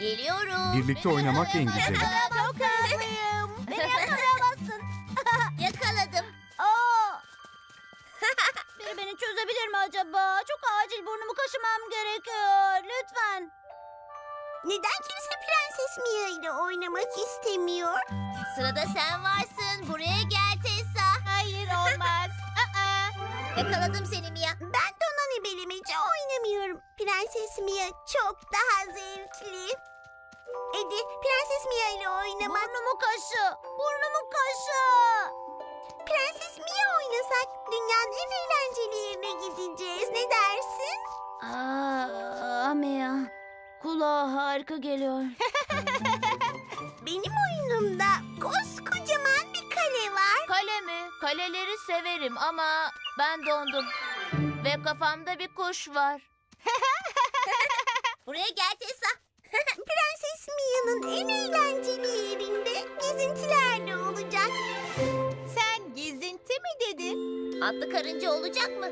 Geliyorum. Birlikte oynamak en güzeli. Çok hızlıyım. Beni yakalayamazsın. Yakaladım. Aa! Biri beni çözebilir mi acaba? Çok acil burnumu kaşımam gerekiyor. Lütfen. Neden kimse Prenses Mia ile oynamak istemiyor? Sırada sen varsın. Buraya gel Tessa. Hayır olmaz. Aa! Yakaladım seni Mia. Prenses Mia çok daha zevkli. Edi, Prenses Mia ile oynamak... Burnumu kaşı. Burnumu kaşı. Prenses Mia oynasak dünyanın en eğlenceli yerine gideceğiz. Ne dersin? Aa, Mia. Kulağa harika geliyor. Benim oyunumda koskocaman bir kale var. Kale mi? Kaleleri severim ama ben dondum. Ve kafamda bir kuş var. Gel Tessa. Prenses Mia'nın en eğlenceli yerinde gezintiler de olacak. Sen gezinti mi dedin? Atlı karınca olacak mı?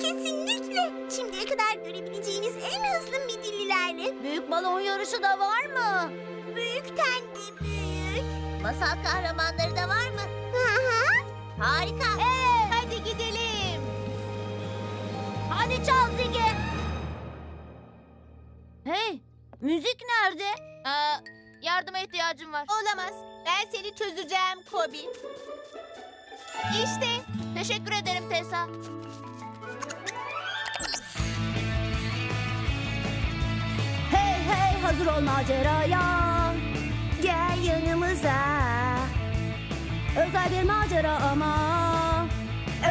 Kesinlikle. Şimdiye kadar görebileceğiniz en hızlı midillilerle. Büyük balon yarışı da var mı? Büyükten de büyük. Masal kahramanları da var mı? Hı. Harika. Hadi gidelim. Hadi çal Zigi. Hey, müzik nerede? Aa, yardıma ihtiyacım var. Olamaz. Ben seni çözeceğim Kobi. İşte. Teşekkür ederim Tessa. Hey hey hazır ol maceraya. Gel yanımıza. Özel bir macera ama.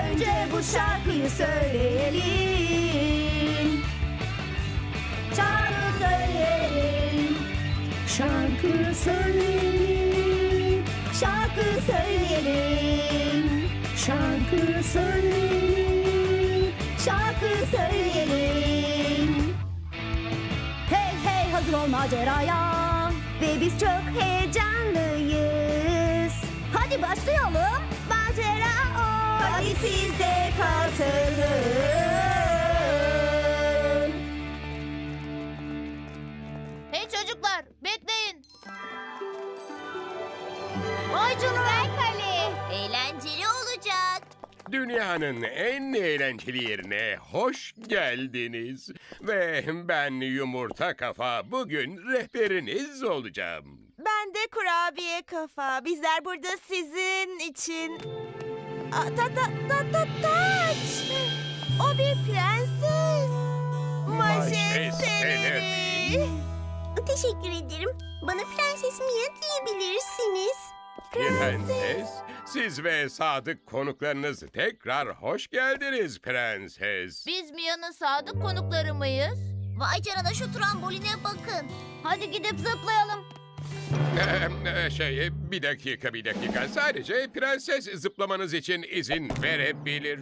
Önce bu şarkıyı söyleyelim. Şarkı söyleyelim. Şarkı söyleyelim. Şarkı söyleyelim. Şarkı söyleyelim. Hey hey hazır ol maceraya. Ve biz çok heyecanlıyız. Hadi başlayalım. Macera o. Hadi siz de katılın. Dünyanın en eğlenceli yerine hoş geldiniz. Ve ben Yumurta Kafa bugün rehberiniz olacağım. Ben de kurabiye kafa. Bizler burada sizin için... Aa, ta ta ta ta taç. O bir prenses. Majesteleri. Teşekkür ederim. Bana Prenses Mia diyebilirsiniz. Prenses, siz ve sadık konuklarınız tekrar hoş geldiniz prenses. Biz Mia'nın sadık konukları mıyız? Vay canına şu tramboline bakın. Hadi gidip zıplayalım. Ee, şey, bir dakika bir dakika. Sadece prenses zıplamanız için izin verebilir.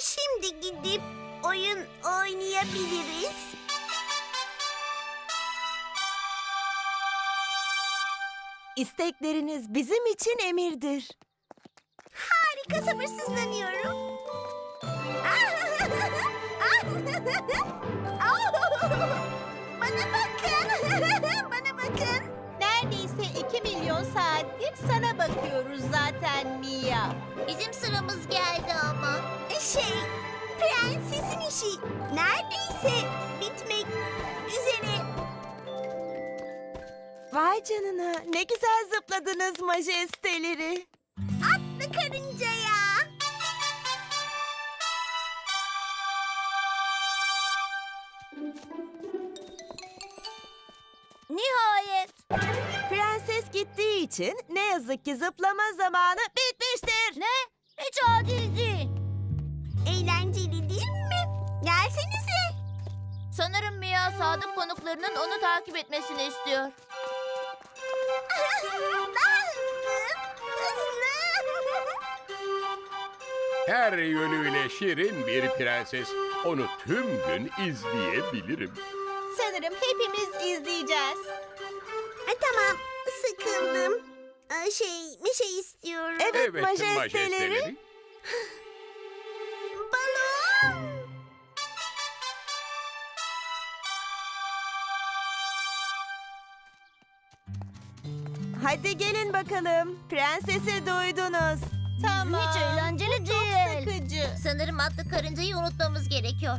Şimdi gidip oyun oynayabiliriz. İstekleriniz bizim için emirdir. Harika sabırsızlanıyorum. Bana bakın. Bana bakın. Neredeyse 2 milyon saattir sana bakıyoruz zaten Mia. Bizim sıramız geldi ama. Şey, prensesin işi neredeyse bitmek üzere. Vay canına ne güzel zıpladınız majesteleri. Atlı karıncaya. Nihayet. Prenses gittiği için ne yazık ki zıplama zamanı bitmiştir. Ne? Hiç adil değil. Eğlenceli değil mi? Gelsenize. Sanırım Mia sadık konuklarının onu takip etmesini istiyor. Daha. Her yönüyle şirin bir prenses. Onu tüm gün izleyebilirim. Sanırım hepimiz izleyeceğiz. Ha, tamam, sıkıldım. Aa, Şey, bir şey istiyorum. Evet, majesteleri. Balon. Hadi gelin bakalım. Prensesi duydunuz. Tamam. Hiç eğlenceli değil. Sıkıcı. Sanırım atlı karıncayı unutmamız gerekiyor.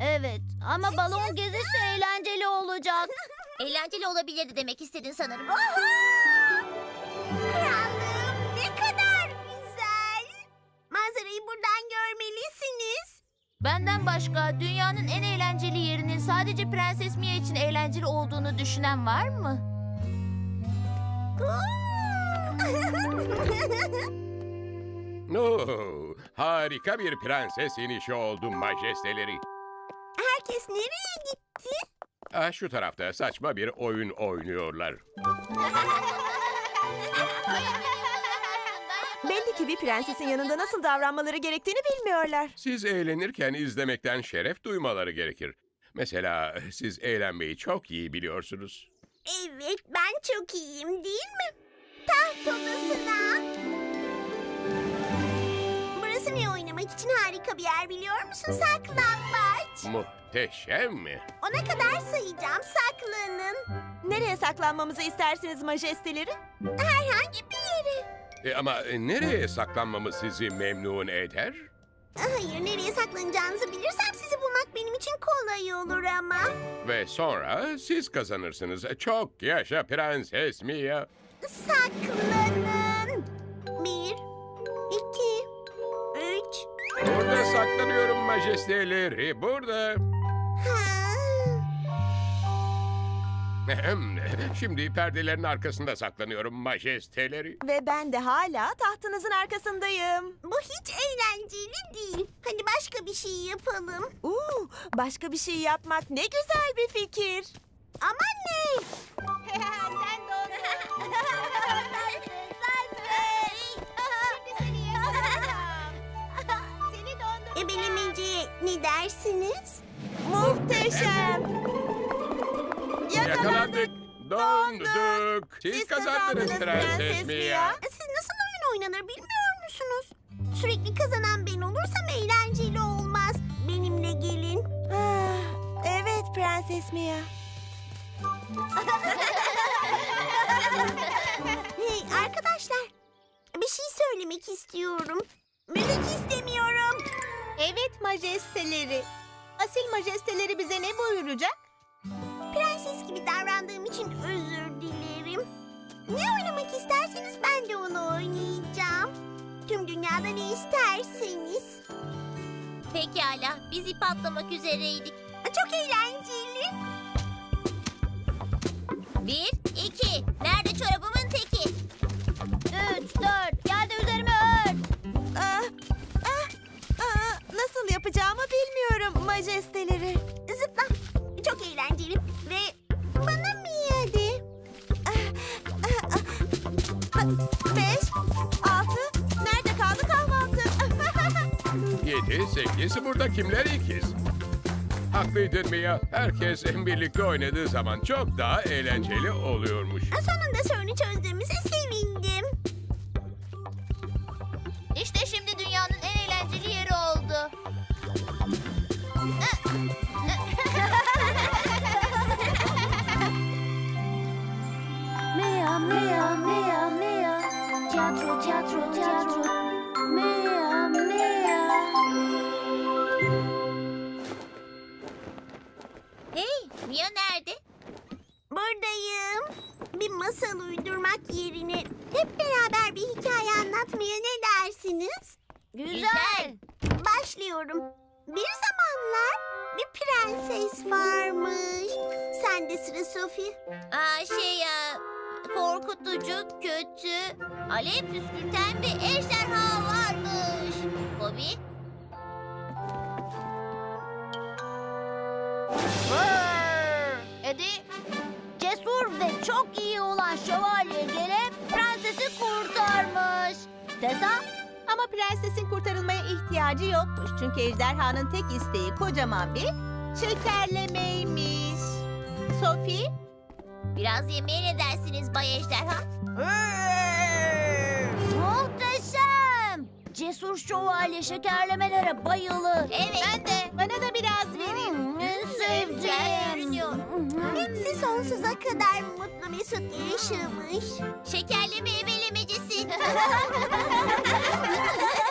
Evet ama balon gezisi eğlenceli olacak. Eğlenceli olabilirdi demek istedin sanırım. Krallığım ne kadar güzel. Manzarayı buradan görmelisiniz. Benden başka dünyanın en eğlenceli yerinin sadece Prenses Mia için eğlenceli olduğunu düşünen var mı? Harika bir prenses inişi oldu majesteleri. Herkes nereye gitti? Ah, şu tarafta saçma bir oyun oynuyorlar. Belli ki bir prensesin yanında nasıl davranmaları gerektiğini bilmiyorlar. Siz eğlenirken izlemekten şeref duymaları gerekir. Mesela siz eğlenmeyi çok iyi biliyorsunuz. Evet ben çok iyiyim değil mi? Taht odasına. Ne oynamak için harika bir yer biliyor musun? Saklambaç. Muhteşem mi? Ona kadar sayacağım saklanın. Nereye saklanmamızı istersiniz majesteleri? Herhangi bir yere. E, ama e, nereye saklanmamız sizi memnun eder? Hayır nereye saklanacağınızı bilirsem sizi bulmak benim için kolay olur ama. Ve sonra siz kazanırsınız. Çok yaşa Prenses Mia. Saklanın. Bir, majesteleri. Burada. Ahem. Şimdi perdelerin arkasında saklanıyorum majesteleri. Ve ben de hala tahtınızın arkasındayım. Bu hiç eğlenceli değil. Hadi başka bir şey yapalım. Uuu, başka bir şey yapmak ne güzel bir fikir. Ama ne? Sen Şimdi ne dersiniz? Muhteşem. Yakalandık. Donduk. Siz, Siz kazandınız Prenses. Mia. Siz nasıl oyun oynanır bilmiyor musunuz? Sürekli kazanan ben olursam eğlenceli olmaz. Benimle gelin. Ah, evet Prenses Mia. Hey arkadaşlar. Bir şey söylemek istiyorum. Müzik istemiyorum. Evet majesteleri. Asil majesteleri bize ne buyuracak? Prenses gibi davrandığım için özür dilerim. Ne oynamak isterseniz ben de onu oynayacağım. Tüm dünyada ne isterseniz. Pekala, biz ip atlamak üzereydik. Çok eğlenceli. Bir, iki. Yapacağımı bilmiyorum majesteleri. Zıpla. Çok eğlenceli. Ve bana Mia de. Beş, altı, nerede kaldı kahvaltı? Yedi, sekiz, burada kimler ikiz? Haklıydın Mia. Herkes birlikte oynadığı zaman çok daha eğlenceli oluyormuş. Sonunda sorunu çözdüğümüze sevindim. Mea, mea, mea, mea. Tiyatro, tiyatro, tiyatro. Mea, mea. Hey, Mia nerede? Buradayım. Bir masal uydurmak yerine hep beraber bir hikaye anlatmaya ne dersiniz? Güzel. Başlıyorum. Bir zamanlar bir prenses varmış. Sen de sıra Sophie. Aa, şey ya, korkutucu, kötü, alev püskürten bir ejderha varmış. Bobby? Eddie, cesur ve çok iyi olan şövalye gelip prensesi kurtarmış. Tessa, Ama prensesin kurtarılmaya ihtiyacı yokmuş. Çünkü ejderhanın tek isteği kocaman bir şekerlemeymiş. Sophie, Biraz yemeğe ne dersiniz Bay Ejderha? muhteşem. Cesur şövalye şekerlemelere bayılır. Evet. Ben de. bana da biraz verin. En sevdiğim. son sonsuza kadar mutlu mesut yaşamış. Şekerleme evelemecesi.